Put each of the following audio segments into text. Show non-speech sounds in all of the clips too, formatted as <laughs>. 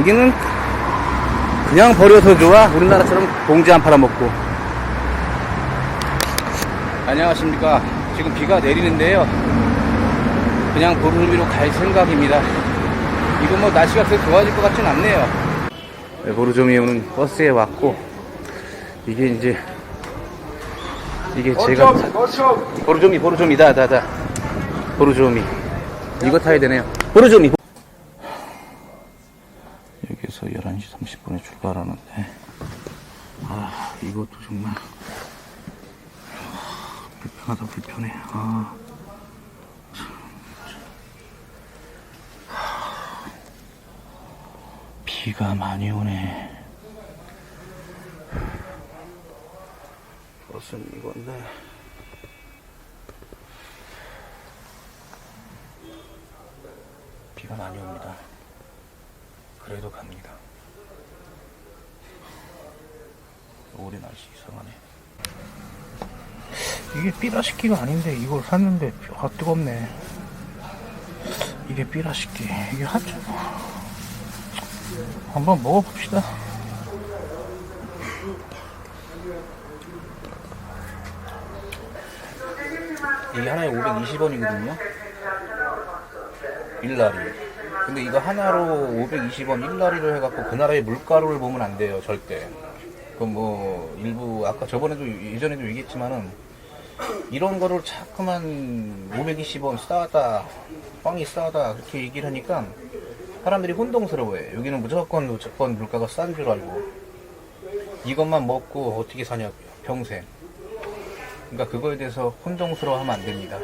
여기는 그냥 버려서 좋아. 우리나라처럼 봉지 안 팔아먹고. 안녕하십니까. 지금 비가 내리는데요. 그냥 보름비로 갈 생각입니다. 이거 뭐 날씨가 그렇게 좋아질 것 같진 않네요. 네, 보르조미에 오는 버스에 왔고, 이게 이제, 이게 제가. 보르조미, 보르조미, 다, 다, 다. 보르조미. 이거 타야 되네요. 보르조미. 여기서 11시 30분에 출발하는데, 아, 이것도 정말, 아, 불편하다, 불편해. 아. 비가 많이 오네. 버스는 이건데. 비가 많이 옵니다. 그래도 갑니다. 날씨 이상하네. 이게 삐라식기가 아닌데 이걸 샀는데 아 뜨겁네. 이게 삐라식기. 이게 핫죠. 한번 먹어봅시다. 이게 하나에 520원이거든요. 일라리. 근데 이거 하나로 520원 일라리를 해갖고 그 나라의 물가를 보면 안 돼요, 절대. 그뭐 일부 아까 저번에도 예전에도 얘기했지만은 이런 거를 자꾸만 520원 싸다, 빵이 싸다 그렇게 얘기를 하니까 사람들이 혼동스러워해. 여기는 무조건 무조건 물가가 싼 줄 알고 이것만 먹고 어떻게 사냐고요, 평생. 그러니까 그거에 대해서 혼동스러워하면 안 됩니다.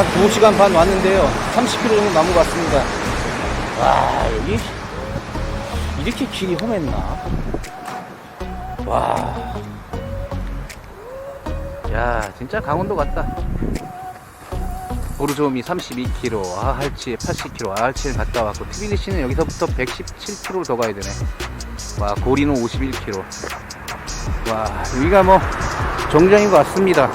한 2시간 반 왔는데요. 30km 정도 남은 것 같습니다. 와, 여기 이렇게 길이 험했나? 와. 야, 진짜 강원도 같다. 보르조미 32km, 아할치 80km, 아할치는 갔다 왔고, 트빌리시는 여기서부터 117km 더 가야 되네. 와, 고리는 51km. 와, 여기가 뭐, 정장인 것 같습니다.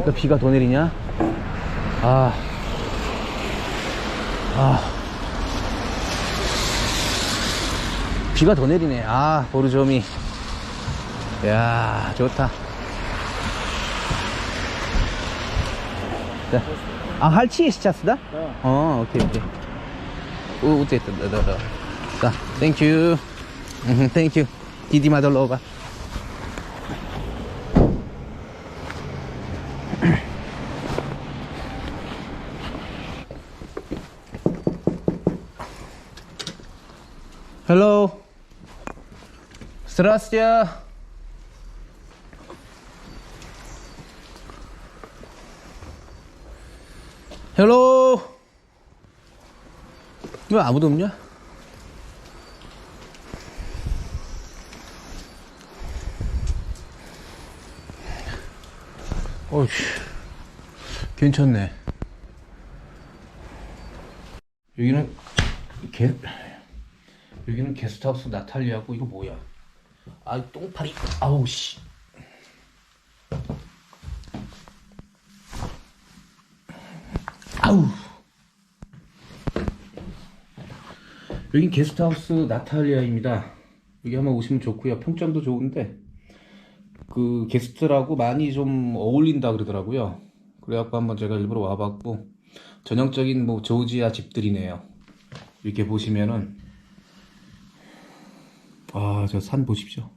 보니까 비가 더 내리냐? 아. 아. 비가 더 내리네. 아, 보르조미. 야 좋다. 자. 아, 할치 시차스다? 어, 어 오케이, 오케이. 오, 어쨌든, 자, 땡큐. 땡큐. 디디마돌로바. Здравствуйте. Hello. 왜 아무도 없냐? 어이씨. 괜찮네. 여기는 개, 여기는 게스트하우스 나탈리아고 이거 뭐야? 아 똥파리 아우 씨. 아우. 여긴 게스트하우스 나탈리아입니다. 여기 한번 오시면 좋고요. 평점도 좋은데 그 게스트라고 많이 좀 어울린다 그러더라고요. 그래갖고 한번 제가 일부러 와봤고 전형적인 뭐 조지아 집들이네요. 이렇게 보시면은 아, 저 산 보십시오.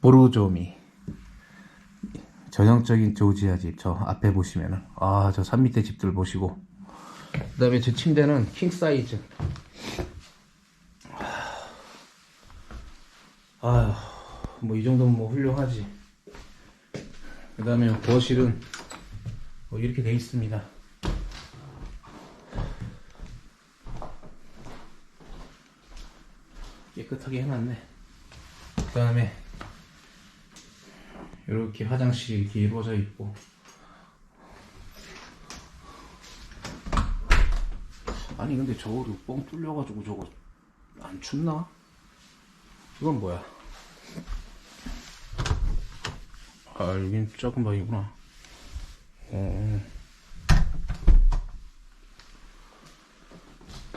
보르조미. 전형적인 조지아 집. 저 앞에 보시면은. 아, 저 산 밑에 집들 보시고. 그 다음에 제 침대는 킹 사이즈. 아휴, 뭐이 정도면 뭐 훌륭하지. 그 다음에 거실은 뭐 이렇게 돼 있습니다. 깨끗하게 해놨네 그 다음에 이렇게 화장실이 이렇게 이루어져 있고 아니 근데 저거도 뻥 뚫려가지고 저거 안 춥나? 이건 뭐야? 아 여긴 작은 방이구나 어.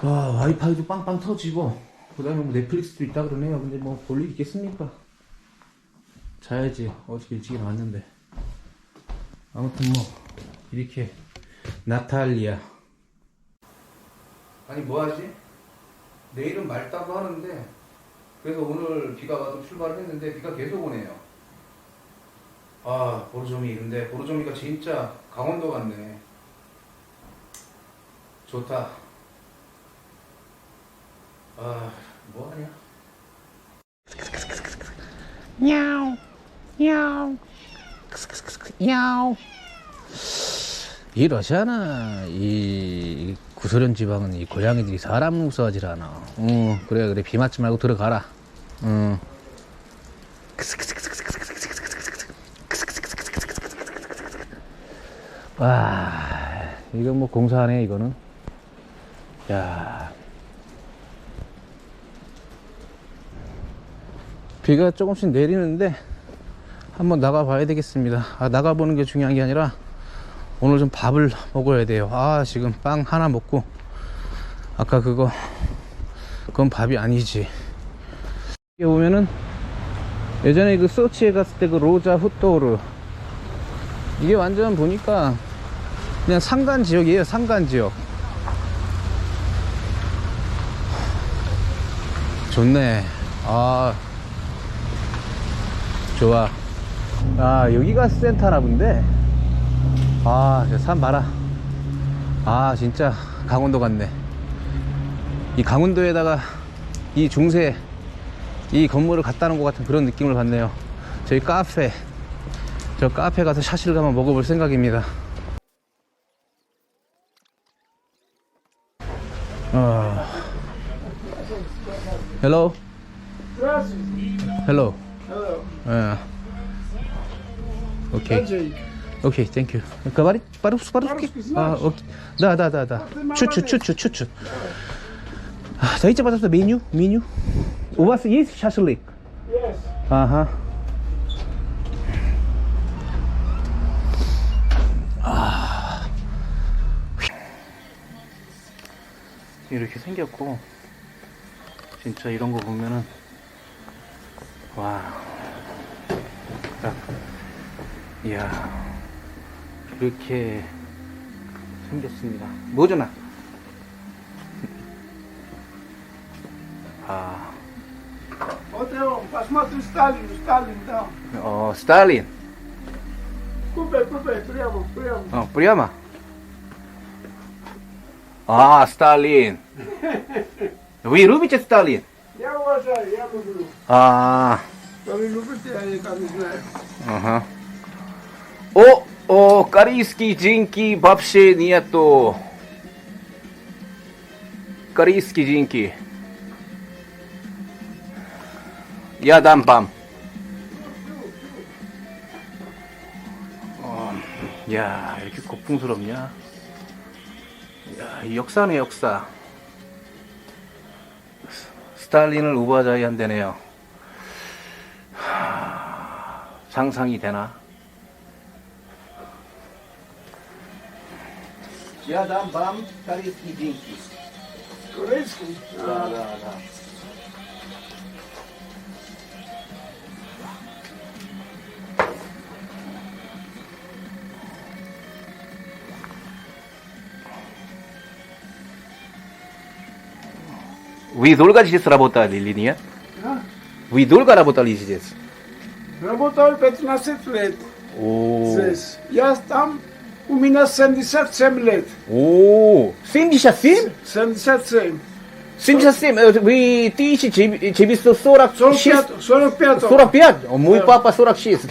와 와이파이도 빵빵 터지고 그 다음에 뭐 넷플릭스도 있다 그러네요. 근데 뭐 볼 일 있겠습니까? 자야지. 어저께 일찍 일어났는데. 아무튼 뭐 이렇게 나탈리아. 아니 뭐하지? 내일은 맑다고 하는데 그래서 오늘 비가 와도 출발을 했는데 비가 계속 오네요. 아 보르조미 근데 보르조미가 진짜 강원도 같네. 좋다 아 뭐 하냐 Meow. Meow. Meow. 이 러시아나 이 구소련 지방은 이 고양이들이 사람 무서워하질 않아. 어, 그래 그래 비 맞지 말고 들어가라. 어. 와, 이거 뭐 공사하네 이거는. 야. 비가 조금씩 내리는데 한번 나가 봐야 되겠습니다. 아, 나가 보는 게 중요한 게 아니라 오늘 좀 밥을 먹어야 돼요. 아, 지금 빵 하나 먹고 아까 그거 그건 밥이 아니지. 이게 보면은 예전에 그 소치에 갔을 때 그 로자 후토르 이게 완전 보니까 그냥 산간 지역이에요. 산간 지역. 좋네. 아, 좋아. 아, 여기가 센터나 본데. 아, 저산 봐라. 아, 진짜 강원도 같네. 이 강원도에다가 이 중세, 이 건물을 갖다 놓은 것 같은 그런 느낌을 받네요. 저희 카페, 저 카페 가서 샤시를 한번 먹어볼 생각입니다. 어. Hello? Hello. Hello. Окей. Окей, thank you. Говорить по-русски? по-русски? А, окей. Да, да, да, да. Чуть-чуть, чуть-чуть, чуть-чуть. А, Дайте, пожалуйста, меню, меню. У вас есть шашлык? Yes. Ага. 아. 이렇게 생겼고 진짜 이런 거 보면은 와 딱, 이야 이렇게 생겼습니다 뭐잖아 아 Hotel, посмотри Сталин, Сталин, да. 어, 스탈린. Купай, купай, прямо, прямо. 어, 프리아마. 아, 스탈린. <laughs> Вы любите Сталин? Я уважаю, я люблю. 아, Но вы любите, я никак не знаю. ага. О, о, корейские деньги вообще нету. Корейские деньги. Я дам вам. 어, 야, 이렇게 고풍스럽냐? 야, 이 역사네, 역사. 스- 스탈린을 우바자이 한대네요. 상상이 되나? Я дам вам корейские деньги. Турецкий? Да, да, да. Вы долго здесь работали или нет? А? Вы долго работали здесь? Работал 15 лет 오. здесь. Я там, у меня 77 лет. 오. 77? 77. 77. Э, Вы тысячи чебисто 46? 45, 45. 45? О, Мой папа 46.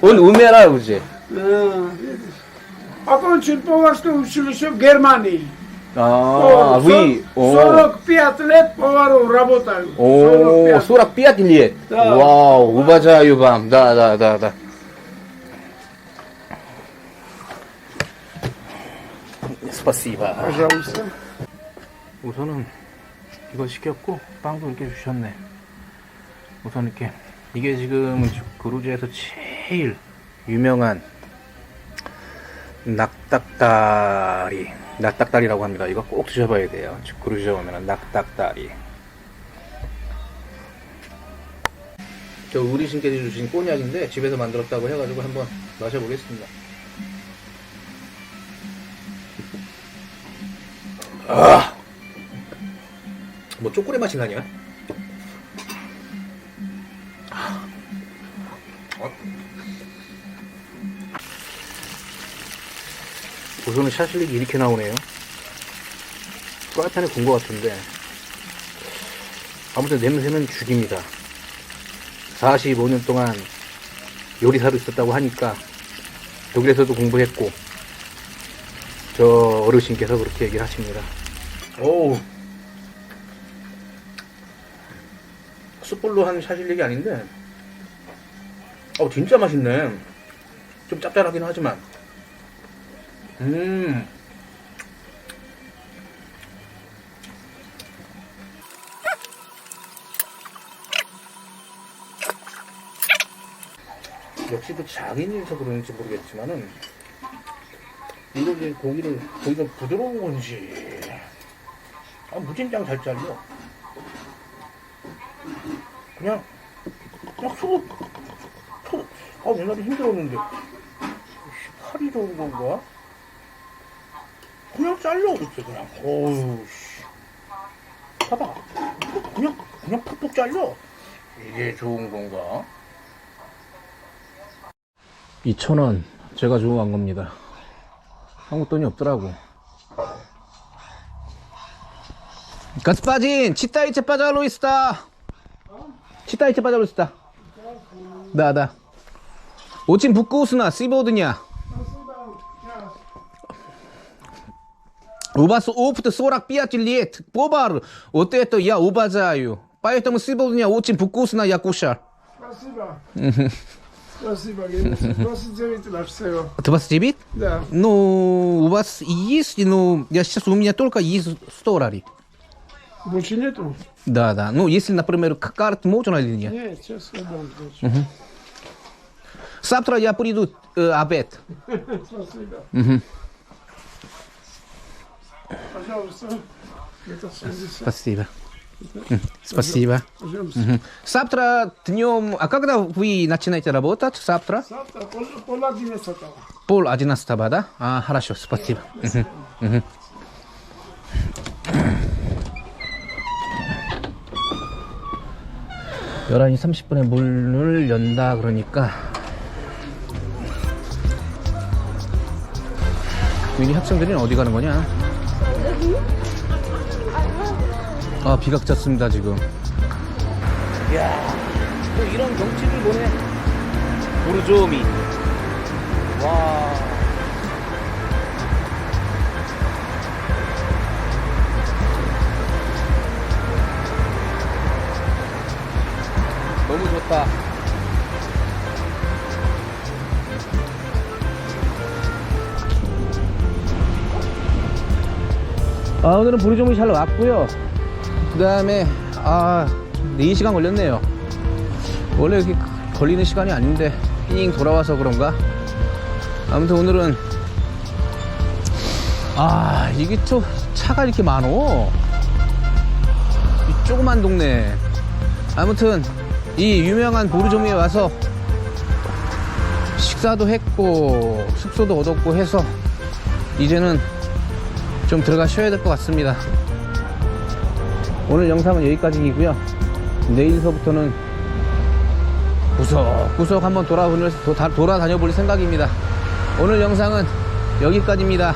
Он умирал уже. А, видишь. Окончил поварское училище в Германии. А, О, вы... со- о. 45 лет поваром работаю. О, 45. 45 лет. Да. Вау, уважаю вам. Да, да, да, да. спасибо. Пожалуйста. 우선은 이거 시켰고 빵도 이렇게 주셨네. 우선 이렇게 이게 지금 그루즈에서 제일 유명한 낙닭다리 낙닭다리라고 합니다. 이거 꼭 드셔봐야 돼요. 그루즈에 오면 낙닭다리. 저 어르신께서 주신 꼬냑인데 집에서 만들었다고 해가지고 한번 마셔보겠습니다. 뭐 초콜릿 맛이 나냐? 우선은 샤실릭이 이렇게 나오네요. 프라이팬에 구운 것 같은데 아무튼 냄새는 죽입니다. 45년 동안 요리사로 있었다고 하니까 독일에서도 공부했고 저 어르신께서 그렇게 얘기를 하십니다. 오우 숯불로 한 샤실릭이 아닌데 어 진짜 맛있네 좀 짭짤하긴 하지만 음. 역시 그 장인이라서 그런지 모르겠지만은 이거 이제 고기를 고기가 부드러운 건지. 아 무진장 잘 잘려. 그냥 그냥 수, 아 옛날에 힘들었는데. 씨, 팔이 좋은 건가? 그냥 잘려고 그랬어 그냥. 어우 씨. 봐봐. 그냥 그냥 푹푹 잘려 이게 좋은 건가? 2천원. 제가 주고 간 겁니다. 한국 돈이 없더라고. 가스 빠진! 치타이체 빠자로 있다! 치타이체 빠자로 있다. 나다 오친 북구우스나 씨보드냐? У вас опыт 45 лет. Повар, вот это я уважаю. Поэтому сегодня очень вкусно я кушал. Спасибо. Спасибо, Геннадий. 29 лет всего. 29? Да. Ну, у вас есть, ну, я сейчас, у меня только есть 100 лари. Больше нету? Да, да. Ну, если, например, карт можно или нет? Нет, сейчас я дам. дочь. Завтра я приду э, обед. <laughs> Спасибо. Мгм. Пожалуйста. Это 70. Спасибо. М, Спасибо. Пожалуйста. Мгм. Завтра днем, а когда вы начинаете работать? Завтра? Завтра пол, пол одиннадцатого. Пол одиннадцатого, да? А, хорошо, спасибо. Мгм. Мгм. 열한 시 30분에 문을 연다 그러니까 이 학생들은 어디 가는 거냐? 아 비가 그쳤습니다 지금. 이야 또 이런 경치를 보네. 보르조미. 와. 너무 좋다 아 오늘은 보리조미 잘 왔고요. 그 다음에 아 4시간 걸렸네요. 원래 이렇게 걸리는 시간이 아닌데 삥 돌아와서 그런가? 아무튼 오늘은 아 이게 또 차가 이렇게 많어? 이 조그만 동네. 아무튼 이 유명한 보르조미에 와서 식사도 했고 숙소도 얻었고 해서 이제는 좀 들어가 쉬어야 될 것 같습니다 오늘 영상은 여기까지이고요 내일서부터는 구석구석 한번 돌아볼, 도- 다- 돌아다녀 볼 생각입니다. 오늘 영상은 여기까지입니다.